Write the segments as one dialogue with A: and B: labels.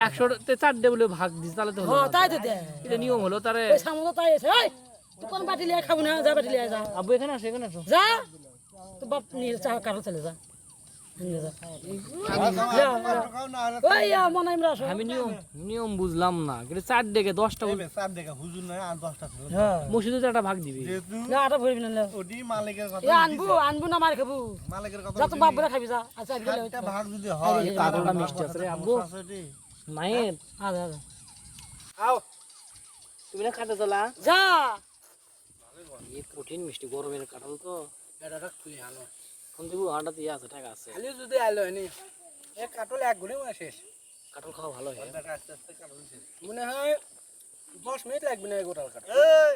A: একশোতে চারটে বলে ভাগ দিস তাহলে তো
B: হ্যাঁ তাই তো
A: এটা নিয়ম হলো তারে
B: সামনে তাই আছে এই তুই কোন বাটি লিয়ে খাব না যা বাটি লিয়ে যা।
A: আব্বু এখানে আসো এখানে আসো।
B: যা তো বাপ নিয়ে চা কাটো চলে যা। ওই
A: আমি নিয়ম নিয়ম বুঝলাম না কিন্তু চার ডেকে দশটা
C: চার দেখা হুজুর নয় আর দশটা
B: হ্যাঁ।
A: মসজিদে তো একটা ভাগ দিবি।
B: না আটা ভরবি না।
C: ওটি মালিকের কথা
B: আনবু আনবু না মার খাব।
C: মালিকের কথা
B: যা তো বাপ বলে খাবি যা। আচ্ছা
C: ভাগ যদি হয়
A: এই মিষ্টি আছে রে আব্বু মায়ের
B: আদা আদা
A: আও তুমি না খাতে চলা?
B: যা।
A: এই কঠিন মিষ্টি গরমের কাঁঠাল তো।
D: বেটাটা তুই আনো।
A: কোন দিব আটা দিয়ে আছে টাকা আছে।
D: খালি যদি আলো নি এ কাটল এক ঘুরে মনে শেষ।
A: কাঁঠাল খাওয়া ভালো হয়।
C: আস্তে আস্তে কাটল শেষ।
D: মনে হয় দশ মিনিট লাগবে না গোটাল কাটা
C: এই,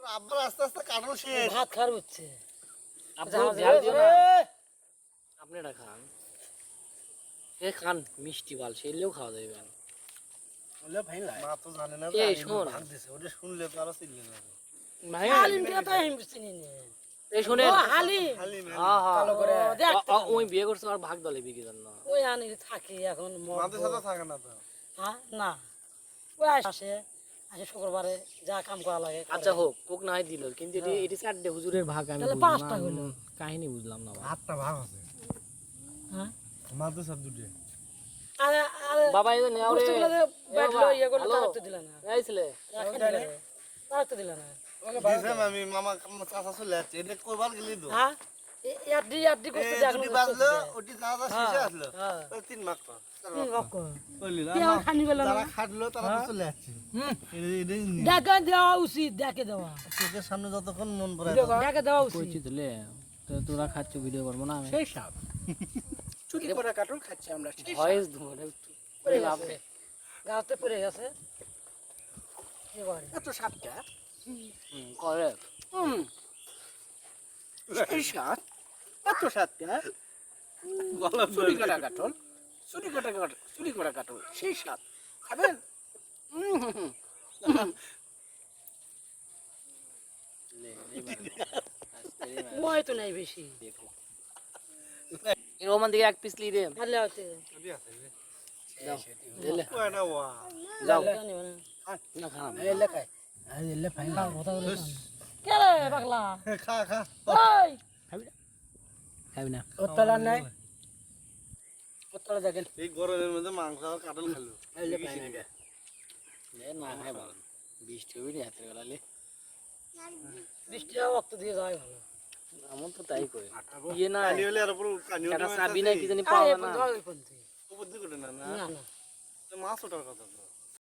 C: তোর আব্বার আস্তে আস্তে কাটল শেষ।
B: ভাত খার হচ্ছে।
A: আপনি আপনি এটা খান। এ খান মিষ্টি বাল খাওয়া যাবে
D: বললে ভাই
C: মা তো জানে না
A: এই শোন।
C: ওটা শুনলে তো আরও চিনলে না
A: ভাই
B: হালিম কে তো আমি চিনি নে?
A: এই শোনেন।
B: ও হালিম
C: খালি মেয়ে।
A: হ্যাঁ হ্যাঁ
B: ও, দেখ।
A: আ- আ- ওই বিয়ে করছে আর ভাগ দলে বিকি জান
B: ওই আনি থাকি এখন মরবো।
C: মাদের সাথে থাকে না তো?
B: হ্যাঁ না। ওই আসে আসে শুক্রবারে যা কাম করা লাগে
A: আচ্ছা হোক কোক নাই দিল কিন্তু এটি এটি চারটে হুজুরের ভাগ আমি
B: তাহলে পাঁচটা হলো।
A: কাহিনী বুঝলাম না।
C: আটটা ভাগ আছে।
B: হ্যাঁ?
C: মাদের সাথে দুটো
B: আরে আরে
A: বাবা এই যে রে
B: বস্তুগুলো যে ব্যাটলো ইয়ে করল
A: হ্যালো।
B: তার তো দিলা না
A: এই ছেলে
B: দিলা না
C: দিছেন আমি মামা চাচা চলে যাচ্ছে এটা করবার গেলি তো
B: হ্যাঁ এ- ইয়াড্ডি ইয়াড্ডি করতে
C: এই দুটি বাজলো ওটি চাচা শেষে আসলো
B: হ্যাঁ
C: ওই তিন মাস পর
B: তিন লক্ষ
C: বললি না
B: কি খানি গেল না
C: খাটলো তারা তো চলে যাচ্ছে এটা- এটাই নিয়ম।
B: দেখে দেওয়া উচিত দেখে দেওয়া
C: চোখের সামনে যতক্ষণ মন পড়ে
B: দেখে দেওয়া উচিত
A: কইছি তোলে তো তোরা খাচ্ছ ভিডিও করব না আমি
D: সেই সাপ চুরি করে কাটল খাচ্ছি আমরা।
A: ভয়েস ধরে
B: পড়ে গেছে। গাছতে পড়ে গেছে।
D: এত সাপটা?
A: করে।
D: হুম। সেই সাপ? এত সাপটা চুরি করা কাটল চুরি করা কাটল চুরি করা কাটল সেই সাপ। খাবেন? হুম, হুম, হুম।
B: মই তো নাই বেশি।
A: দেখো রোমান দিকে এক পিস লি রে
B: ভালো
A: দাও দিলে
C: না ওয়া
D: লে ফাইন
B: কথা বলে কে রে পাগলা
C: খা খা
B: ওই
A: খাবি না খাবি না
D: ওতলা নাই ওতলা দেখেন
C: এই গরমের মধ্যে মাংস আর কাটল খেলো
D: লে ফাইন এটা
A: এ না খাই ভালো বৃষ্টি হবে নি হাতের বেলালে
B: বৃষ্টি দিয়ে যায় ভালো
A: এমন তো তাই কই ইয়ে না
C: পানি হলে আর উপর
A: কানি
C: উঠে
A: চাবি না কি জানি পাওয়া না।
C: উপর দিকে না না?
B: না না।
C: তো মাছ ওঠার কথা তো।